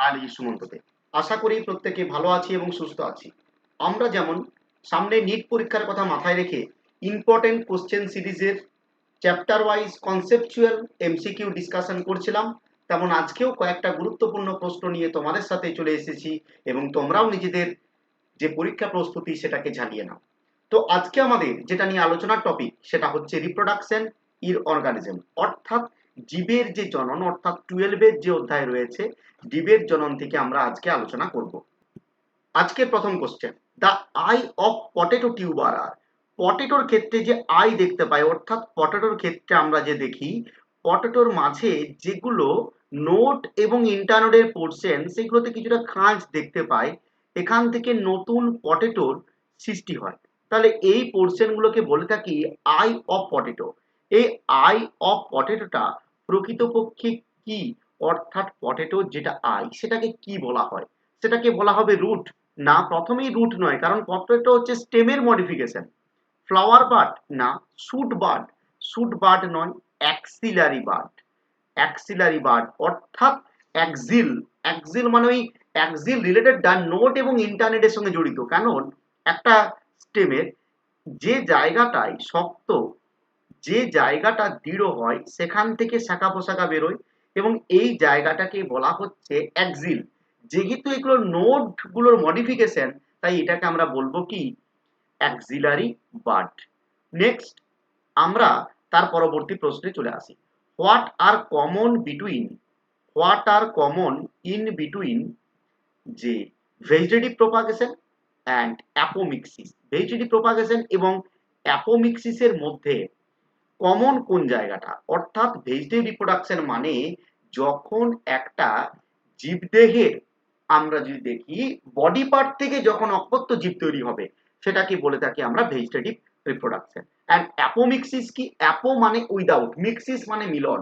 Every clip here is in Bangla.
বায়োলজি সুমন্ততে আশা করি প্রত্যেকে ভালো আছি এবং সুস্থ আছি। আমরা যেমন সামনে নিট পরীক্ষার কথা মাথায় রেখে ইম্পর্টেন্ট কোশ্চেন সিরিজের chapter wise conceptual MCQ discussion করছিলাম, তেমন আজকেও কয়েকটা গুরুত্বপূর্ণ প্রশ্ন নিয়ে তোমাদের সাথে চলে এসেছি এবং তোমরাও নিজেদের যে পরীক্ষা প্রস্তুতি সেটাকে ঝালিয়ে নাও। তো আজকে আমাদের যেটা নিয়ে আলোচনার টপিক সেটা হচ্ছে রিপ্রোডাকশন ইর অর্গানিজম অর্থাৎ জীবের যে জনন, অর্থাৎ টুয়েলভের যে অধ্যায় রয়েছে জীবের জনন থেকে আমরা আজকে আলোচনা করব। আজকের প্রথম question the eye of potato tuber আর পটেটোর ক্ষেত্রে যে আই দেখতে পাই, অর্থাৎ পটেটোর ক্ষেত্রে আমরা যে দেখি পটেটোর মাঝে যেগুলো নোট এবং ইন্টারনোডের পোর্শন সেগুলোতে কিছুটা খাঁজ দেখতে পাই, এখান থেকে নতুন পটেটোর সৃষ্টি হয়। তাহলে এই পোর্শনগুলোকে বলে থাকি আই অফ পটেটো এই আই অফ পটেটোটা প্রকৃতপক্ষে কি? অর্থাৎ পটেটো যেটা আই সেটাকে কি বলা হয়? সেটাকে বলা হবে রুট না, প্রথমেই রুট নয়, কারণ পটেটো হচ্ছে স্টেমের মডিফিকেশন ফ্লাওয়ার বার্ড না শুট বার্ড শুট বার্ড নয় অ্যাক্সিলারি বার্ড অ্যাক্সিলারি বার্ড অর্থাৎ অ্যাক্সিল অ্যাক্সিল মানে ওই অ্যাক্সিল রিলেটেড ডান নোট এবং ইন্টারনেটের সঙ্গে জড়িত। কারণ একটা স্টেমের যে জায়গাটায় শক্ত যে জায়গাটা দৃঢ় হয়, সেখান থেকে শাখা পোশাখা বেরোয় এবং এই জায়গাটাকে বলা হচ্ছে অ্যাক্সিল যেহেতু এগুলো নোটগুলোর মডিফিকেশন তাই এটাকে আমরা বলব কি? অ্যাক্সিলারি বার্ড নেক্সট আমরা তার পরবর্তী প্রশ্নে চলে আসি। What are common between what are common in between যে vegetative propagation and apomixis vegetative propagation এবং অ্যাপোমিক্সিসের মধ্যে কমন কোন জায়গাটা? অর্থাৎ ভেজিটেটিভ রিপ্রোডাকশন মানে যখন একটা জীবদেহের আমরা যদি দেখি বডি পার্ট থেকে যখন অপত্য জীব তৈরি হবে, সেটাকে বলে থাকি আমরা ভেজিটেটিভ রিপ্রোডাকশন অ্যান্ড অ্যাপোমিক্সিস কি? অ্যাপো মানে উইদাউট মিক্সিস মানে মিলন।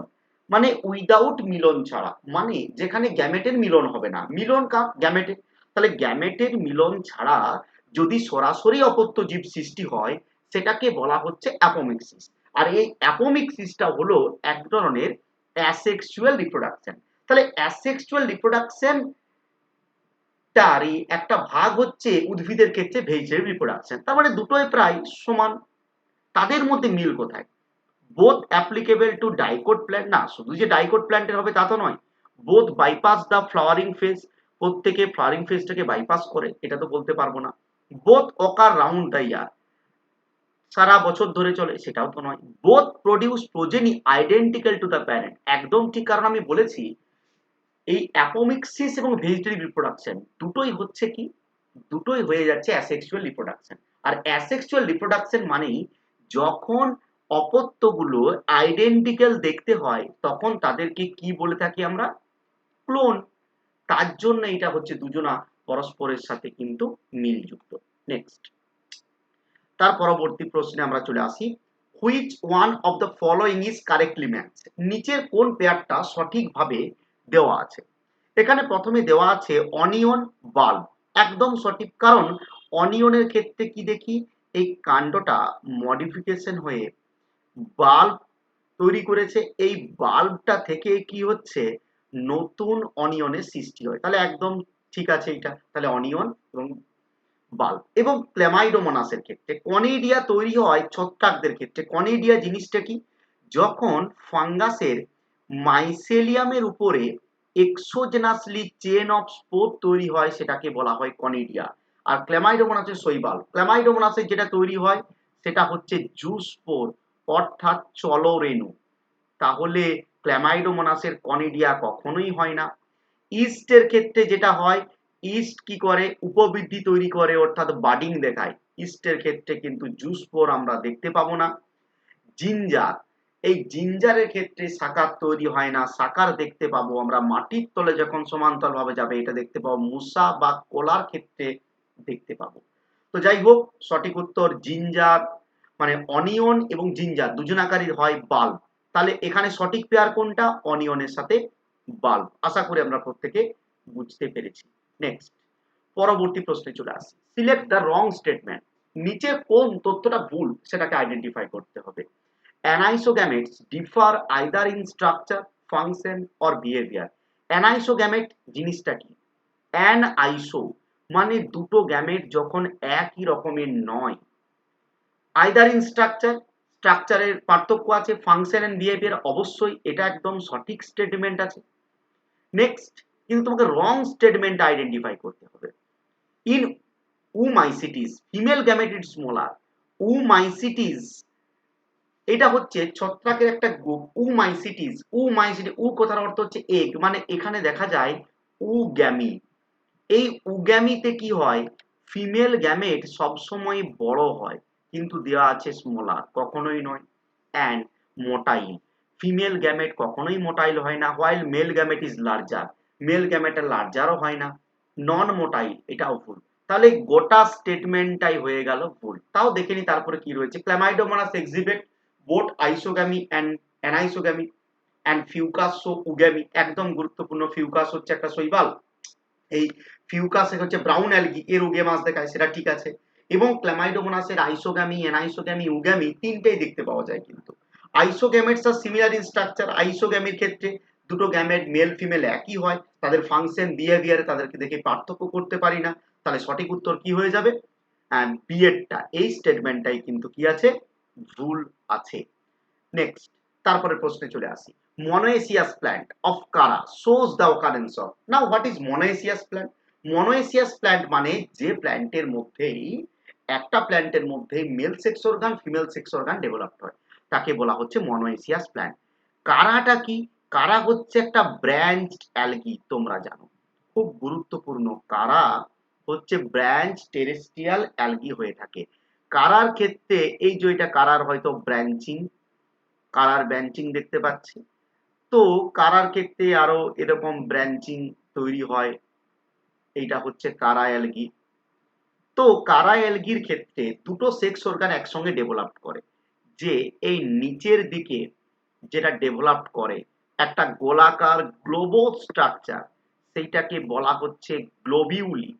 মানে উইদাউট মিলন ছাড়া মানে যেখানে গ্যামেটের মিলন হবে না। মিলন কা? গ্যামেটের তাহলে গ্যামেটের মিলন ছাড়া যদি সরাসরি অপত্য জীব সৃষ্টি হয়, সেটাকে বলা হচ্ছে অ্যাপোমিক্সিস আর এই অ্যাপোমিক্সিসটা হলো এক ধরনের অ্যাসেক্সুয়াল রিপ্রোডাকশন। তাহলে অ্যাসেক্সুয়াল রিপ্রোডাকশন তারই একটা ভাগ হচ্ছে উদ্ভিদের ক্ষেত্রে ভেজিটেটিভ রিপ্রোডাকশন। তার মানে দুটোই প্রায় সমান। তাদের মধ্যে মিল কোথায়? Both applicable to dicot plant না, শুধু যে ডাইকোট প্ল্যান্টের হবে তা তো নয়। Both bypass the flowering phase প্রত্যেকে ফ্লাওয়ারিং ফেজটাকে বাইপাস করে, এটা তো বলতে পারব না। Both occur round the year সারা বছর ধরে চলে, সেটাও তো নয়। Both produce progeny identical to the parent একদম ঠিক কারণ আমি বলেছি, এই অ্যাপোমিক্সিস এবং ভেজিটেটিভ রিপ্রোডাকশন দুটোই হচ্ছে কি? দুটোই হয়ে যাচ্ছে অ্যাসেক্সুয়াল রিপ্রোডাকশন আর অ্যাসেক্সুয়াল রিপ্রোডাকশন মানেই যখন অপত্যগুলো আইডেন্টিক্যাল দেখতে হয়, তখন তাদেরকে কি বলে থাকি আমরা? ক্লোন তার জন্য এটা হচ্ছে দুজনা পরস্পরের সাথে কিন্তু মিলযুক্ত। নেক্সট তার পরবর্তী প্রশ্নে আমরা চলে আসি। Which one of the following is correctly match নিচের কোন পেয়ারটা সঠিকভাবে দেওয়া আছে? এখানে প্রথমে দেওয়া আছে অনিয়ন বাল্ব একদম সঠিক, কারণ অনিয়নের ক্ষেত্রে কি দেখি? এই কাণ্ডটা মডিফিকেশন হয়ে বাল্ব তৈরি করেছে। এই বাল্বটা থেকে কি হচ্ছে? নতুন অনিয়নের সৃষ্টি হয়। তাহলে একদম ঠিক আছে এটা তাহলে অনিয়ন এবং বাল্ব। এবং ক্লেমাইডোমোনাসের ক্ষেত্রে। কনিডিয়া তৈরি হয় ছত্রাকদের ক্ষেত্রে। কনিডিয়া জিনিসটা কি? যখন ফাঙ্গাসের মাইসেলিয়ামের উপরে এক্সোজেনাসলি চেন অফ স্পোর তৈরি হয়, সেটাকে বলা হয় কনিডিয়া। আর ক্লেমাইডোমোনাসের শৈবাল ক্লেমাইডোমোনাসের যেটা তৈরি হয়, সেটা হচ্ছে জুস্পোর অর্থাৎ চলরেণু। তাহলে ক্ল্যামাইডোমোনাসের কনিডিয়া কখনোই হয় না। ইস্টের ক্ষেত্রে যেটা হয় ইস্ট কি করে? উপবৃদ্ধি তৈরি করে, অর্থাৎ বাডিং দেখায়। ইস্টের ক্ষেত্রে কিন্তু জুস জুসপোর আমরা দেখতে পাবো না। জিঞ্জার, এই জিঞ্জারের ক্ষেত্রে সাকার তৈরি হয় না। সাকার দেখতে পাবো আমরা মাটির তলে যখন সমান্তরাল ভাবে যাবে, এটা দেখতে পাবো। মুসা বা কোলার ক্ষেত্রে দেখতে পাবো। তো যাই হোক, সঠিক উত্তর জিঞ্জার মানে অনিয়ন এবং জিঞ্জার, দুজন দুজনাকারীর হয় বাল্ব। তাহলে এখানে সঠিক পেয়ার কোনটা? অনিয়নের সাথে বাল্ব। আশা করি আমরা প্রত্যেকে বুঝতে পেরেছি। নেক্সট পরবর্তী প্রশ্নে চলে আসি। সিলেক্ট দ্য রং স্টেটমেন্ট নিচে কোন তথ্যটা ভুল, সেটাকে আইডেন্টিফাই করতে হবে। Anisogametes differ either in structure function or behaviour anisogamete জিনিসটা কি? অ্যান আইসো মানে দুটো গ্যামেট যখন একই রকমের নয়। আইদার ইন স্ট্রাকচার স্ট্রাকচারের পার্থক্য আছে ফাংশন অ্যান্ড বিহেভিয়ার অবশ্যই এটা একদম সঠিক স্টেটমেন্ট আছে। নেক্সট কিন্তু তোমাকে রং স্টেটমেন্ট আইডেন্টিফাই করতে হবে। In uh oomycetes female gamete smaller oomycetes এটা হচ্ছে ছত্রাকের একটা গ্রুপ উমাইসিটিস উমাইসিটি উ কথার অর্থ হচ্ছে এগ মানে এখানে দেখা যায় উগ্যামি এই উগ্যামিতে কি হয়? ফিমেল গ্যামেট সবসময় বড় হয়, কিন্তু দেওয়া আছে স্মলার কখনোই নয়। অ্যান্ড মোটাইল ফিমেল গ্যামেট কখনোই মোটাইল হয় না while male gamete is larger male গ্যামেটের লার্জারও হয় না নন মোটাইল এটাও ভুল। তাহলে গোটা স্টেটমেন্টটাই হয়ে গেল ভুল। তাও দেখে নি তারপরে কি রয়েছে? Chlamydomonas exhibit both isogamy and anisogamy and Fucus oogamy একদম গুরুত্বপূর্ণ ফিউকাস হচ্ছে একটা শৈবাল। এই ফিউকাস হচ্ছে ব্রাউন অ্যালগি এর উগে মাছ দেখায়, সেটা ঠিক আছে। এবং ক্ল্যামাইডোমোনাসের আইসোগ্যামি অ্যানাইসোগ্যামি উগ্যামি তিনটেই দেখতে পাওয়া যায় কিন্তু। Isogametes are similar in structure আইসোগ্যামির ক্ষেত্রে দুটো গ্যামেট মেল ফিমেল একই হয়, তাদের ফাংশন বিহেভিয়ারে তাদেরকে দেখে পার্থক্য করতে পারি না। তাহলে সঠিক উত্তর কি হয়ে যাবে? অ্যান্ড বিএডটা এই স্টেটমেন্টটাই কিন্তু কি আছে? ভুল আছে। নেক্সট তারপরে প্রশ্নে চলে আসি। Monoecious plant of Chara shows the occurrence of now what is monoecious plant monoecious plant মানে যে প্ল্যান্টের মধ্যেই, একটা প্ল্যান্টের মধ্যেই male sex organ female sex organ developed হয়। তাকে বলা হচ্ছে মনোএসিয়াস প্ল্যান্ট কারাটা কি? কারা হচ্ছে একটা ব্রাঞ্চ অ্যালগি তোমরা জানো? খুব গুরুত্বপূর্ণ। কারা হচ্ছে ব্রাঞ্চ টেরেস্ট্রিয়াল অ্যালগি হয়ে থাকে। কারার ক্ষেত্রে এই যে এটা কারার হয়তো ব্রাঞ্চিং কারার ব্রাঞ্চিং দেখতে পাচ্ছি। তো কারার ক্ষেত্রে আরও এরকম ব্রাঞ্চিং তৈরি হয়। এইটা হচ্ছে কারা অ্যালগি। তো কারা অ্যালগির ক্ষেত্রে দুটো সেক্স অর্গান একসঙ্গে ডেভেলপ করে। যে এই নিচের দিকে যেটা ডেভেলপ করে একটা গোলাকার গ্লোবো স্ট্রাকচার সেইটাকে বলা হচ্ছে গ্লোবিউলি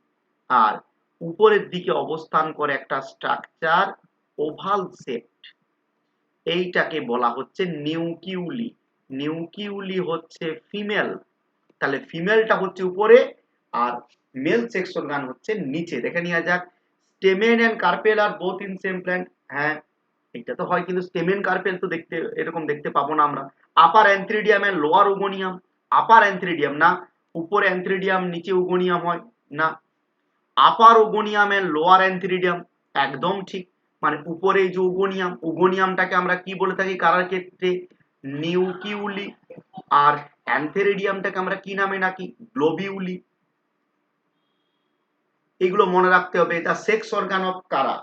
আর উপরের দিকে অবস্থান করে একটা স্ট্রাকচার ওভাল শেপড এইটাকে বলা হচ্ছে নিউকিউলি নিউকিউলি হচ্ছে ফিমেল তাহলে ফিমেলটা হচ্ছে উপরে, আর মেল সেক্স অর্গান হচ্ছে নিচে। দেখে নেওয়া যাক। Stamen and carpel are both in same plant হ্যাঁ এটা তো হয়, কিন্তু স্টেমেন কার্পেল তো দেখতে, এরকম দেখতে পাবো না আমরা। আপার অ্যান্থ্রিডিয়াম এন্ড লোয়ার উগোনিয়াম আপার অ্যান্থ্রিডিয়াম না উপরে অ্যান্থ্রিডিয়াম নিচে উগোনিয়াম হয় না। আপার উগোনিয়াম এন্ড লোয়ার অ্যান্থ্রিডিয়াম একদম ঠিক মানে উপরে যে উগোনিয়াম উগোনিয়ামটাকে আমরা কি বলে থাকি কারার ক্ষেত্রে? নিউকিউলি আর অ্যান্থেরিডিয়ামটাকে আমরা কি নামে নাকি? গ্লোবিউলি এগুলো মনে রাখতে হবে, এটা সেক্স অর্গান অফ কারা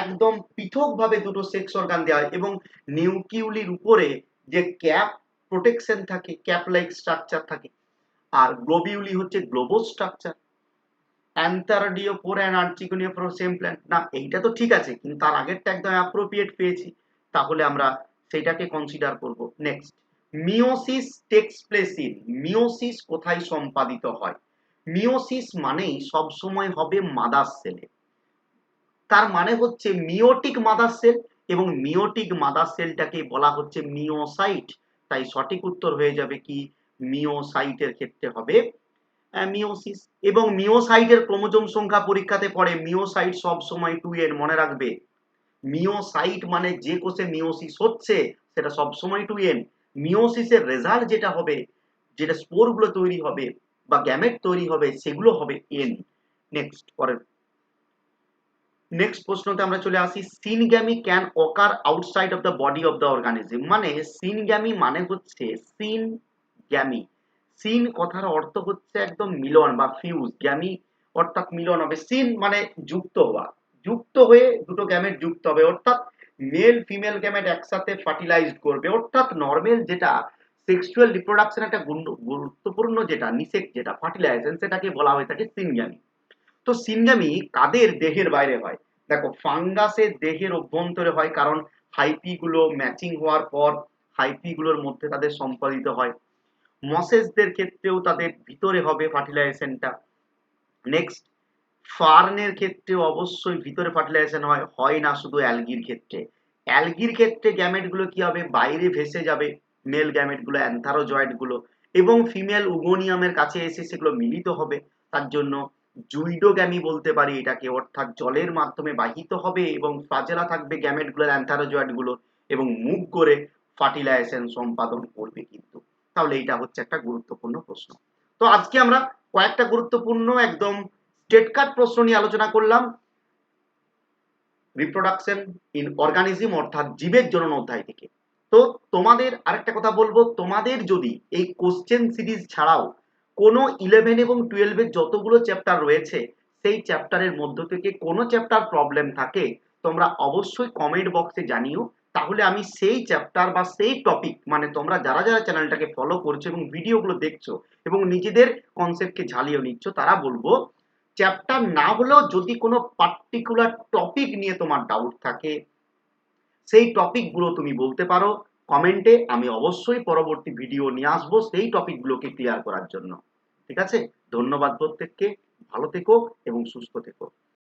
একদম পৃথকভাবে দুটো সেক্স অর্গান দেওয়া হয় এবং নিউকিউলির উপরে যে ক্যাপ প্রোটেকশন থাকে ক্যাপ লাইক স্ট্রাকচার থাকে, আর গ্লোবিউলি হচ্ছে globe structure antheridiophore and archegoniophore same plant না, এইটা তো ঠিক আছে, কিন্তু তার আগেরটা একদম অ্যাপ্রোপ্রিয়েট পেয়েছি। তাহলে আমরা সেটাকে কনসিডার করব। Next meiosis takes place in meiosis কোথায় সম্পাদিত হয়? মিওসিস মানেই সবসময় হবে মাদার সেলে তার মানে হচ্ছে মিওটিক মাদার সেল এবং মিওটিক মাদার সেলটাকে বলা হচ্ছে মিওসাইট তাই সঠিক উত্তর হয়ে যাবে কি? মিওসাইটের ক্ষেত্রে হবে মিওসিস এবং মিওসাইটের ক্রোমোজোম সংখ্যা পরীক্ষাতে পড়ে মিওসাইট সব সময় টু এর মনে রাখবে। মিওসাইট মানে যে কোষে মিওসিস হচ্ছে, সেটা সব সময় টু এন মিওসিসের রেজাল্ট যেটা হবে, যেটা স্পোরগুলো তৈরি হবে বা গ্যামেট তৈরি হবে, সেগুলো হবে এন নেক্সট পরের নেক্সট প্রশ্নতে আমরা চলে আসি, syngamy can occur outside of the body of the organism মানে সিনগ্যামি মানে হচ্ছে সিন গ্যামি সিন কথার অর্থ হচ্ছে একদম মিলন বা ফিউজ গ্যামি অর্থাৎ মিলন হবে। সিন মানে যুক্ত হওয়া। যুক্ত হয়ে দুটো গ্যামেট যুক্ত হবে। অর্থাৎ মেল ফিমেল গ্যামেট একসাথে ফার্টিলাইজড করবে। অর্থাৎ নর্মাল যেটা সেক্সুয়াল রিপ্রোডাকশন একটা গুরুত্বপূর্ণ যেটা নিষেক যেটা ফার্টিলাইজেশন সেটাকে বলা হয়ে থাকে সিনগ্যামি। তো সিনগ্যামি কাদের দেহের বাইরে হয়? দেখো, ফাঙ্গাসের দেহের অভ্যন্তরে হয় কারণ হাইপি গুলো ম্যাচিং হওয়ার পর হাইপি গুলোর মধ্যে তাদের সম্পাদিত হয়। মসেসদের ক্ষেত্রেও তাদের ভিতরে হবে ফার্টিলাইজেশনটা। নেক্সট, ফার্নের ক্ষেত্রে অবশ্যই ভিতরে ফার্টিলাইজেশন হয় হয় না শুধু অ্যালগির ক্ষেত্রে। অ্যালগির ক্ষেত্রে গ্যামেটগুলো কি হবে? বাইরে ভেসে যাবে মেল গ্যামেটগুলো অ্যান্থারোজয়েডগুলো এবং ফিমেল উগোনিয়ামের কাছে এসে সেগুলো মিলিত হবে। তার জন্য জুইডোগ্যামি বলতে পারি এটাকে, অর্থাৎ জলের মাধ্যমে বাহিত হবে এবং ফ্লাজেলা থাকবে গ্যামেটগুলোর অ্যান্থারোজয়েডগুলো এবং মুভ করে ফার্টিলাইজেশন সম্পাদন করবে কিন্তু। তাহলে এটা হচ্ছে একটা গুরুত্বপূর্ণ প্রশ্ন। তো আজকে আমরা কয়েকটা গুরুত্বপূর্ণ একদম স্টেট কার্ড প্রশ্ন নিয়ে আলোচনা করলাম। রিপ্রোডাকশন ইন অর্গানিজম অর্থাৎ জীবের জনন অধ্যায় থেকে। তো তোমাদের আরেকটা কথা বলব, তোমাদের যদি এই কোশ্চেন সিরিজ ছাড়াও কোনো ইলেভেন এবং টুয়েলভের যতগুলো চ্যাপ্টার রয়েছে, সেই চ্যাপ্টারের মধ্য থেকে কোনো চ্যাপ্টার প্রবলেম থাকে, তোমরা অবশ্যই কমেন্ট বক্সে জানিও। তাহলে আমি সেই চ্যাপ্টার বা সেই টপিক মানে তোমরা যারা যারা চ্যানেলটাকে ফলো করছ এবং ভিডিওগুলো দেখছ এবং নিজেদের কনসেপ্টকে ঝালিয়ে নিচ্ছ, তারা বলব চ্যাপ্টার না হলেও যদি কোনো পার্টিকুলার টপিক নিয়ে তোমার ডাউট থাকে, সেই টপিকগুলো তুমি বলতে পারো কমেন্টে আমি অবশ্যই পরবর্তী ভিডিও নিয়ে আসব, সেই টপিকগুলোকে ক্লিয়ার করার জন্য। ঠিক আছে? ধন্যবাদ প্রত্যেককে। ভালো থেকো এবং সুস্থ থেকো।